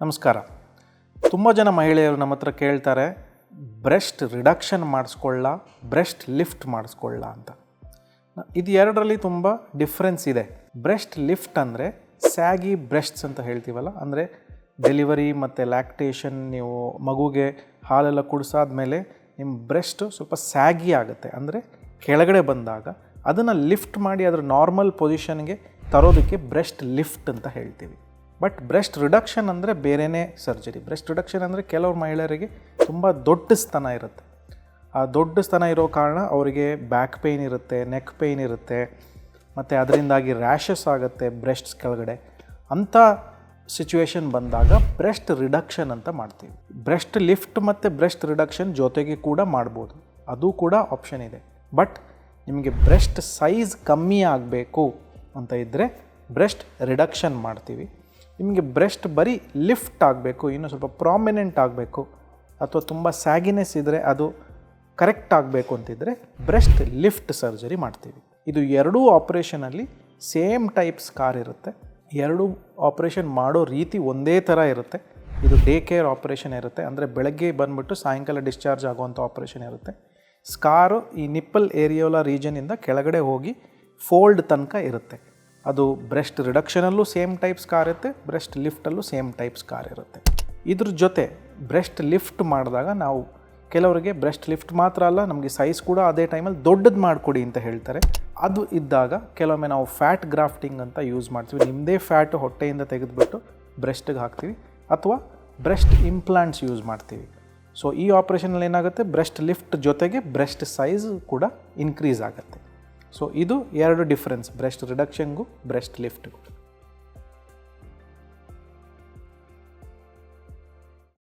ನಮಸ್ಕಾರ. ತುಂಬ ಜನ ಮಹಿಳೆಯರು ನಮ್ಮ ಹತ್ರ ಕೇಳ್ತಾರೆ, ಬ್ರೆಸ್ಟ್ ರಿಡಕ್ಷನ್ ಮಾಡಿಸ್ಕೊಳ್ಳ, ಬ್ರೆಸ್ಟ್ ಲಿಫ್ಟ್ ಮಾಡಿಸ್ಕೊಳ್ಳ ಅಂತ. ಇದು ಎರಡರಲ್ಲಿ ತುಂಬ ಡಿಫ್ರೆನ್ಸ್ ಇದೆ. ಬ್ರೆಸ್ಟ್ ಲಿಫ್ಟ್ ಅಂದರೆ ಸ್ಯಾಗಿ ಬ್ರೆಸ್ಟ್ಸ್ ಅಂತ ಹೇಳ್ತೀವಲ್ಲ, ಅಂದರೆ ಡೆಲಿವರಿ ಮತ್ತು ಲ್ಯಾಕ್ಟೇಷನ್, ನೀವು ಮಗುಗೆ ಹಾಲೆಲ್ಲ ಕುಡಿಸಾದ್ಮೇಲೆ ನಿಮ್ಮ ಬ್ರೆಸ್ಟ್ ಸ್ವಲ್ಪ ಸ್ಯಾಗಿ ಆಗುತ್ತೆ. ಅಂದರೆ ಕೆಳಗಡೆ ಬಂದಾಗ ಅದನ್ನು ಲಿಫ್ಟ್ ಮಾಡಿ ಅದರ ನಾರ್ಮಲ್ ಪೊಸಿಷನ್ಗೆ ತರೋದಕ್ಕೆ ಬ್ರೆಸ್ಟ್ ಲಿಫ್ಟ್ ಅಂತ ಹೇಳ್ತೀವಿ. ಬಟ್ ಬ್ರೆಸ್ಟ್ ರಿಡಕ್ಷನ್ ಅಂದರೆ ಬೇರೆಯೇ ಸರ್ಜರಿ ಬ್ರೆಸ್ಟ್ ರಿಡಕ್ಷನ್ ಅಂದರೆ ಕೆಲವು ಮಹಿಳೆಯರಿಗೆ ತುಂಬ ದೊಡ್ಡ ಸ್ತನ ಇರುತ್ತೆ. ಆ ದೊಡ್ಡ ಸ್ತನ ಇರೋ ಕಾರಣ ಅವರಿಗೆ ಬ್ಯಾಕ್ ಪೇಯ್ನ್ ಇರುತ್ತೆ ನೆಕ್ ಪೇಯ್ನ್ ಇರುತ್ತೆ, ಮತ್ತು ಅದರಿಂದಾಗಿ ರ್ಯಾಷಸ್ ಆಗುತ್ತೆ ಬ್ರೆಸ್ಟ್ಸ್ ಕೆಳಗಡೆ. ಅಂಥ ಸಿಚುವೇಶನ್ ಬಂದಾಗ ಬ್ರೆಸ್ಟ್ ರಿಡಕ್ಷನ್ ಅಂತ ಮಾಡ್ತೀವಿ. ಬ್ರೆಸ್ಟ್ ಲಿಫ್ಟ್ ಮತ್ತು ಬ್ರೆಸ್ಟ್ ರಿಡಕ್ಷನ್ ಜೊತೆಗೆ ಕೂಡ ಮಾಡ್ಬೋದು. ಅದು ಕೂಡ ಆಪ್ಷನ್ ಇದೆ. ಬಟ್ ನಿಮಗೆ ಬ್ರೆಸ್ಟ್ ಸೈಜ್ ಕಮ್ಮಿ ಆಗಬೇಕು ಅಂತ ಇದ್ದರೆ ಬ್ರೆಸ್ಟ್ ರಿಡಕ್ಷನ್ ಮಾಡ್ತೀವಿ. ನಿಮಗೆ ಬ್ರೆಸ್ಟ್ ಬರೀ ಲಿಫ್ಟ್ ಆಗಬೇಕು, ಇನ್ನೂ ಸ್ವಲ್ಪ ಪ್ರಾಮಿನೆಂಟ್ ಆಗಬೇಕು, ಅಥವಾ ತುಂಬ ಸ್ಯಾಗಿನೆಸ್ ಇದ್ದರೆ ಅದು ಕರೆಕ್ಟ್ ಆಗಬೇಕು ಅಂತಿದ್ದರೆ ಬ್ರೆಸ್ಟ್ ಲಿಫ್ಟ್ ಸರ್ಜರಿ ಮಾಡ್ತೀವಿ. ಇದು ಎರಡೂ ಆಪ್ರೇಷನಲ್ಲಿ ಸೇಮ್ ಟೈಪ್ ಸ್ಕಾರ್ ಇರುತ್ತೆ. ಎರಡೂ ಆಪ್ರೇಷನ್ ಮಾಡೋ ರೀತಿ ಒಂದೇ ಥರ ಇರುತ್ತೆ. ಇದು ಡೇ ಕೇರ್ ಆಪ್ರೇಷನ್ ಇರುತ್ತೆ. ಅಂದರೆ ಬೆಳಗ್ಗೆ ಬಂದುಬಿಟ್ಟು ಸಾಯಂಕಾಲ ಡಿಸ್ಚಾರ್ಜ್ ಆಗುವಂಥ ಆಪ್ರೇಷನ್ ಇರುತ್ತೆ. ಸ್ಕಾರು ಈ ನಿಪ್ಪಲ್ ಏರಿಯೋಲಾ ರೀಜನಿಂದ ಕೆಳಗಡೆ ಹೋಗಿ ಫೋಲ್ಡ್ ತನಕ ಇರುತ್ತೆ. ಅದು ಬ್ರೆಸ್ಟ್ ರಿಡಕ್ಷನಲ್ಲೂ ಸೇಮ್ ಟೈಪ್ಸ್ ಕಾರ್ ಇರುತ್ತೆ, ಬ್ರೆಸ್ಟ್ ಲಿಫ್ಟಲ್ಲೂ ಸೇಮ್ ಟೈಪ್ಸ್ ಕಾರ್ ಇರುತ್ತೆ. ಇದ್ರ ಜೊತೆ ಬ್ರೆಸ್ಟ್ ಲಿಫ್ಟ್ ಮಾಡಿದಾಗ ನಾವು ಕೆಲವರಿಗೆ ಬ್ರೆಸ್ಟ್ ಲಿಫ್ಟ್ ಮಾತ್ರ ಅಲ್ಲ, ನಮಗೆ ಸೈಜ್ ಕೂಡ ಅದೇ ಟೈಮಲ್ಲಿ ದೊಡ್ಡದು ಮಾಡಿಕೊಡಿ ಅಂತ ಹೇಳ್ತಾರೆ. ಅದು ಇದ್ದಾಗ ಕೆಲವೊಮ್ಮೆ ನಾವು ಫ್ಯಾಟ್ ಗ್ರಾಫ್ಟಿಂಗ್ ಅಂತ ಯೂಸ್ ಮಾಡ್ತೀವಿ. ನಿಮ್ಮದೇ ಫ್ಯಾಟ್ ಹೊಟ್ಟೆಯಿಂದ ತೆಗೆದುಬಿಟ್ಟು ಬ್ರೆಸ್ಟ್ಗೆ ಹಾಕ್ತೀವಿ ಅಥವಾ ಬ್ರೆಸ್ಟ್ ಇಂಪ್ಲಾಂಟ್ಸ್ ಯೂಸ್ ಮಾಡ್ತೀವಿ. ಸೊ ಈ ಆಪ್ರೇಷನಲ್ಲಿ ಏನಾಗುತ್ತೆ? ಬ್ರೆಸ್ಟ್ ಲಿಫ್ಟ್ ಜೊತೆಗೆ ಬ್ರೆಸ್ಟ್ ಸೈಜ್ ಕೂಡ ಇನ್ಕ್ರೀಸ್ ಆಗುತ್ತೆ. ಸೊ ಇದು ಎರಡು ಡಿಫ್ರೆನ್ಸ್ ಬ್ರೆಸ್ಟ್ ರಿಡಕ್ಷನ್ಗೂ ಬ್ರೆಸ್ಟ್ ಲಿಫ್ಟ್ಗೂ